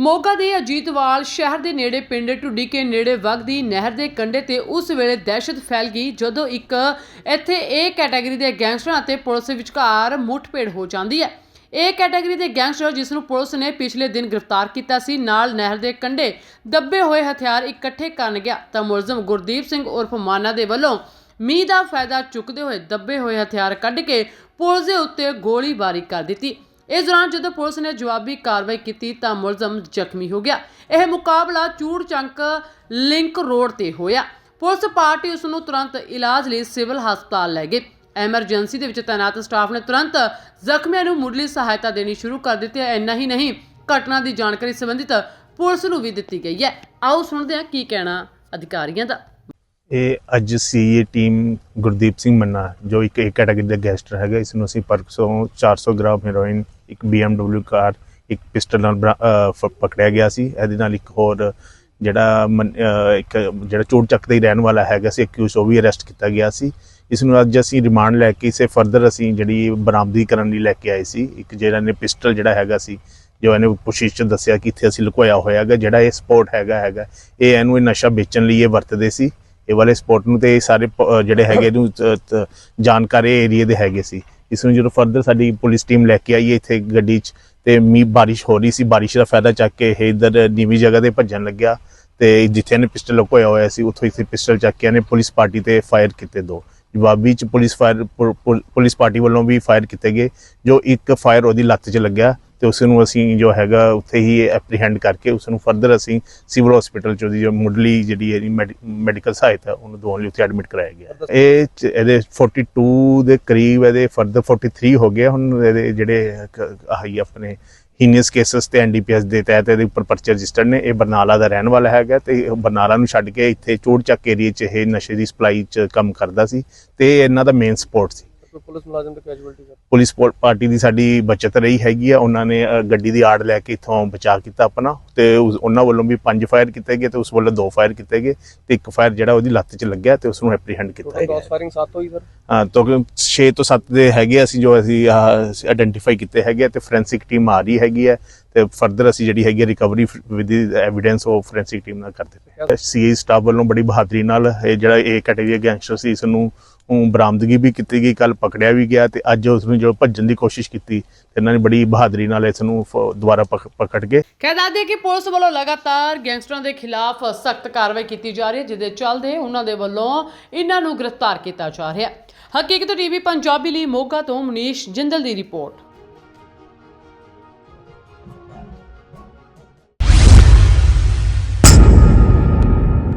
ਮੋਗਾ ਦੇ ਅਜੀਤਵਾਲ ਸ਼ਹਿਰ ਦੇ ਨੇੜੇ ਪਿੰਡ ਢੁੱਡੀਕੇ ਨੇੜੇ ਵਗਦੀ ਨਹਿਰ ਦੇ ਕੰਢੇ ਤੇ ਉਸ ਵੇਲੇ ਦਹਿਸ਼ਤ ਫੈਲ ਗਈ ਜਦੋਂ ਇੱਕ ਇੱਥੇ ਇਹ ਕੈਟਾਗਰੀ ਦੇ ਗੈਂਗਸਟਰਾਂ ਅਤੇ ਪੁਲਿਸ ਵਿਚਕਾਰ ਮੁੱਠਭੇੜ ਹੋ ਜਾਂਦੀ ਹੈ। ਇਹ ਕੈਟਾਗਰੀ ਦੇ ਗੈਂਗਸਟਰ ਜਿਸ ਨੂੰ ਪੁਲਿਸ ਨੇ ਪਿਛਲੇ ਦਿਨ ਗ੍ਰਿਫਤਾਰ ਕੀਤਾ ਸੀ, ਨਾਲ ਨਹਿਰ ਦੇ ਕੰਢੇ ਦੱਬੇ ਹੋਏ ਹਥਿਆਰ ਇਕੱਠੇ ਕਰਨ ਗਿਆ ਤਾਂ ਮੁਲਜ਼ਮ ਗੁਰਦੀਪ ਸਿੰਘ ਉਰਫ ਮਾਨਾ ਦੇ ਵੱਲੋਂ ਮੀਂਹ ਦਾ ਫਾਇਦਾ ਚੁੱਕਦੇ ਹੋਏ ਦੱਬੇ ਹੋਏ ਹਥਿਆਰ ਕੱਢ ਕੇ ਪੁਲਿਸ ਦੇ ਉੱਤੇ ਗੋਲੀਬਾਰੀ ਕਰ ਦਿੱਤੀ। ਇਸ ਦੌਰਾਨ ਜਦੋਂ ਪੁਲਿਸ ਨੇ ਜਵਾਬੀ ਕਾਰਵਾਈ ਕੀਤੀ ਤਾਂ ਮੁਲਜ਼ਮ ਜ਼ਖਮੀ ਹੋ ਗਿਆ। ਇਹ ਮੁਕਾਬਲਾ ਚੂੜ ਲਿੰਕ ਰੋਡ ਤੇ ਹੋਇਆ। ਪੁਲਿਸ ਪਾਰਟੀ ਉਸ ਨੂੰ ਤੁਰੰਤ ਇਲਾਜ ਲਈ ਸਿਵਲ ਹਸਪਤਾਲ ਲੈ ਗਈ। ਐਮਰਜੈਂਸੀ ਦੇ ਵਿੱਚ ਤਾਇਨਾਤ ਸਟਾਫ ਨੇ ਤੁਰੰਤ ਜ਼ਖਮੀਆਂ ਨੂੰ ਮੁੱਢਲੀ ਸਹਾਇਤਾ ਦੇਣੀ ਸ਼ੁਰੂ ਕਰ ਦਿੱਤੀ ਹੈ। ਇੰਨਾ ਹੀ ਨਹੀਂ, ਘਟਨਾ ਦੀ ਜਾਣਕਾਰੀ ਸੰਬੰਧਿਤ ਪੁਲਿਸ ਨੂੰ ਵੀ ਦਿੱਤੀ ਗਈ ਹੈ। ਆਓ ਸੁਣਦੇ ਹਾਂ ਕੀ ਕਹਿਣਾ ਅਧਿਕਾਰੀਆਂ ਦਾ। ਇਹ ਅੱਜ ਸੀਏ ਟੀਮ ਗੁਰਦੀਪ ਸਿੰਘ ਮੰਨਾ, ਜੋ ਇੱਕ ਇੱਕ ਕੈਟਾਗਰੀ ਦਾ ਗੈਸਟਰ ਹੈਗਾ, ਇਸ ਨੂੰ ਅਸੀਂ ਪਰਸੋਂ 400 ਗ੍ਰਾਮ ਹੈਰੋਇਨ ਇੱਕ BMW ਕਾਰ ਇੱਕ ਪਿਸਟਲ ਨਾਲ ਬਰਾ- ਫ- ਪਕੜਿਆ ਗਿਆ ਸੀ। ਇਹਦੇ ਨਾਲ ਇੱਕ ਹੋਰ ਜਿਹੜਾ ਮਨ- ਇੱਕ ਜਿਹੜਾ ਚੋਟ ਚੱਕ ਦਾ ਹੀ ਰਹਿਣ ਵਾਲਾ ਹੈਗਾ ਸੀ ਅਕਿਊਜ਼ ਉਹ ਵੀ ਅਰੈਸਟ ਕੀਤਾ ਗਿਆ ਸੀ। ਇਸ ਨੂੰ ਅੱਜ ਅਸੀਂ ਰਿਮਾਂਡ ਲੈ ਕੇ ਇਸੇ ਫਰਦਰ ਅਸੀਂ ਜਿਹੜੀ ਬਰਾਮਦੀ ਕਰਨ ਲਈ ਲੈ ਕੇ ਆਏ ਸੀ। ਇੱਕ ਜਿਹੜਾ ਨੇ ਪਿਸਟਲ ਜਿਹੜਾ ਹੈਗਾ ਸੀ, ਜੋ ਇਹਨੇ ਪੁੱਛਿਸ਼ ਚ ਦੱਸਿਆ ਕਿ ਇੱਥੇ ਅਸੀਂ ਲੁਕੋਇਆ ਹੋਇਆ ਹੈਗਾ, ਜਿਹੜਾ ਇਹ ਸਪੋਰਟ ਹੈਗਾ ਹੈਗਾ, ਇਹ ਇਹਨੂੰ ਇਹ ਨਸ਼ਾ ਵੇਚਣ ਲਈ ਇਹ ਵਰਤਦੇ ਸੀ। ਇਹ ਵਾਲੇ ਸਪੋਰਟ ਨੂੰ ਤੇ ਇਹ ਸਾਰੇ ਪ- ਜਿਹੜੇ ਹੈਗੇ ਇਹਨੂੰ ਜਾਣਕਾਰੀ ਏਰੀਏ ਦੇ ਹੈਗੇ ਸੀ। ਇਸ ਨੂੰ ਜਦੋਂ ਫਰਦਰ ਸਾਡੀ ਪੁਲਿਸ ਟੀਮ ਲੈ ਕੇ ਆਈ ਇੱਥੇ ਗੱਡੀ 'ਚ, ਤੇ ਮੀਂਹ, ਬਾਰਿਸ਼ ਹੋ ਰਹੀ ਸੀ, ਬਾਰਿਸ਼ ਦਾ ਫਾਇਦਾ ਚੱਕ ਕੇ ਇਹ ਇਧਰ ਨੀਵੀਂ ਜਗ੍ਹਾ ਤੇ ਭੱਜਣ ਲੱਗਿਆ ਤੇ ਜਿੱਥੇ ਇਹਨੇ ਪਿਸਟਲ ਲੁਕੋਇਆ ਹੋਇਆ ਸੀ, ਉੱਥੋਂ ਇੱਥੇ ਪਿਸਟਲ ਚੱਕ ਕੇ ਇਹਨੇ ਪੁਲਿਸ ਪਾਰਟੀ ਤੇ ਫਾਇਰ ਕੀਤੇ ਦੋ। ਜਵਾਬੀ ਚ ਪੁਲਿਸ ਫਾਇਰ ਪੁਲਿਸ ਪਾਰਟੀ ਵੱਲੋਂ ਵੀ ਫਾਇਰ ਕੀਤੇ ਗਏ, ਜੋ ਇੱਕ ਫਾਇਰ ਉਹਦੀ ਲੱਤ 'ਚ ਲੱਗਿਆ ਤੇ ਉਸ ਨੂੰ ਅਸੀਂ ਜੋ ਹੈਗਾ ਉੱਥੇ ਹੀ ਐਪਰੀਹੈਂਡ ਕਰਕੇ ਉਸ ਨੂੰ ਫਰਦਰ ਅਸੀਂ ਸਿਵਲ ਹਸਪੀਟਲ ਚ ਉਹਦੀ ਜੋ ਮੁੱਢਲੀ ਜਿਹੜੀ ਹੈ ਮੈਡੀਕਲ ਸਹਾਇਤਾ ਉਹਨੂੰ ਦਵਾਉਣ ਲਈ ਉੱਥੇ ਐਡਮਿਟ ਕਰਾਇਆ ਗਿਆ। ਇਹ ਇਹਦੇ 42 ਦੇ ਕਰੀਬ ਇਹਦੇ ਫਰਦਰ 43 ਹੋ ਗਏ ਹੁਣ ਇਹਦੇ ਜਿਹੜੇ ਆਹੀ ਆਪਣੇ ਹੀਨੀਅਸ ਕੇਸਸ ਤੇ ਐਨਡੀਪੀਐਸ ਦੇ ਤਹਿਤ ਇਹਦੇ ਉੱਪਰ ਪਰਚੇ ਰਜਿਸਟਰਡ ਨੇ ਇਹ ਬਰਨਾਲਾ ਦਾ ਰਹਿਣ ਵਾਲਾ ਹੈਗਾ ਤੇ ਬਰਨਾਲਾ ਨੂੰ ਛੱਡ ਕੇ ਇੱਥੇ ਚੋੜ ਚੱਕ ਏਰੀਏ 'ਚ ਇਹ ਨਸ਼ੇ ਦੀ ਸਪਲਾਈ 'ਚ ਕੰਮ ਕਰਦਾ ਸੀ ਤੇ ਇਹ ਇਹਨਾਂ ਦਾ ਮੇਨ ਸਪੋਰਟ ਸੀ। ਪੁਲਿਸ ਮੁਲਾਜ਼ਮ ਤੇ ਕੈਜੂਅਲਟੀ ਸਰ ਪੁਲਿਸ ਪੋ- ਪਾਰਟੀ ਦੀ ਸਾਡੀ ਬਚਤ ਰਹੀ ਹੈਗੀ ਆ। ਉਹਨਾਂ ਨੇ ਅ, ਗੱਡੀ ਦੀ ਆੜ ਲੈ ਕੇ ਇਥੋਂ ਬਚਾ ਕੀਤਾ ਆਪਣਾ। ਤੇ ਉਸ- ਉਹਨਾਂ ਵੱਲੋਂ ਵੀ ਪੰਜ ਫਾਇਰ ਕੀਤੇ ਗਏ ਤੇ ਉਸ ਵੱਲੋਂ ਦੋ ਫਾਇਰ ਕੀਤੇ ਗਏ। ਤੇ ਇੱਕ ਫਾਇਰ ਜਿਹੜਾ ਉਹਦੀ ਲੱਤ 'ਚ ਲੱਗਿਆ ਤੇ ਉਸ ਨੂੰ ਐਪਰੀਹੈਂਡ ਕੀਤਾ ਟੋਟਲ ਗਿਆ। ਕ੍ਰਾਸ ਫਾਇਰਿੰਗ 7 ਹੋਈ ਸਰ ਹਾਂ ਤੋਂ 6 ਤੋਂ 7 ਦੇ ਹੈਗੇ ਅਸੀਂ ਜੋ ਅਸੀਂ ਆਇਡੈਂਟੀਫਾਈ ਕੀਤੇ ਹੈਗੇ ਆ ਤੇ ਫੋਰੈਂਸਿਕ ਟੀਮ ਆ ਰਹੀ ਹੈਗੀ ਹੈ ਤੇ ਫਰਦਰ ਅਸੀਂ ਜਿਹੜੀ ਹੈਗੀ ਰਿਕਵਰੀ ਵਿਦ ਐਵੀਡੈਂਸ ਉਹ ਫੋਰੈਂਸਿਕ ਟੀਮ ਨਾਲ ਕਰਦੇ ਪਏ ਸੀਏ ਸਟਾਫ ਵੱਲੋਂ ਬੜੀ ਬਹਾਦਰੀ ਨਾਲ ਇਹ ਜਿਹੜਾ ਇਹ ਕੈਟੇਗਰੀ ਗੈਂਗਸਟਰ ਸੀ, ਇਸ ਨੂੰ ਬਰਾਮਦਗੀ ਵੀ ਕੀਤੀ ਗਈ ਕੱਲ ਪਕੜਿਆ ਵੀ ਗਿਆ ਤੇ ਅੱਜ ਉਸ ਨੂੰ ਜੋ ਭੱਜਣ ਦੀ ਕੋਸ਼ਿਸ਼ ਕੀਤੀ ਇਹਨਾਂ ਨੇ ਬੜੀ ਬਹਾਦਰੀ ਨਾਲ ਇਸ ਨੂੰ ਦੁਬਾਰਾ ਪਕੜ ਕੇ। ਕਹਿ ਦੱਸਦੇ ਕਿ ਪੁਲਿਸ ਵੱਲੋਂ ਲਗਾਤਾਰ ਗੈਂਗਸਟਰਾਂ ਦੇ ਖਿਲਾਫ ਸਖਤ ਕਾਰਵਾਈ ਕੀਤੀ ਜਾ ਰਹੀ ਹੈ, ਜਿਹਦੇ ਚੱਲਦੇ ਉਹਨਾਂ ਦੇ ਵੱਲੋਂ ਇਹਨਾਂ ਨੂੰ ਗ੍ਰਿਫਤਾਰ ਕੀਤਾ ਜਾ ਰਿਹਾ ਹਕੀਕਤ ਟੀਵੀ ਪੰਜਾਬੀ ਲਈ ਮੋਗਾ ਤੋਂ ਮਨੀਸ਼ ਜਿੰਦਲ ਦੀ ਰਿਪੋਰਟ।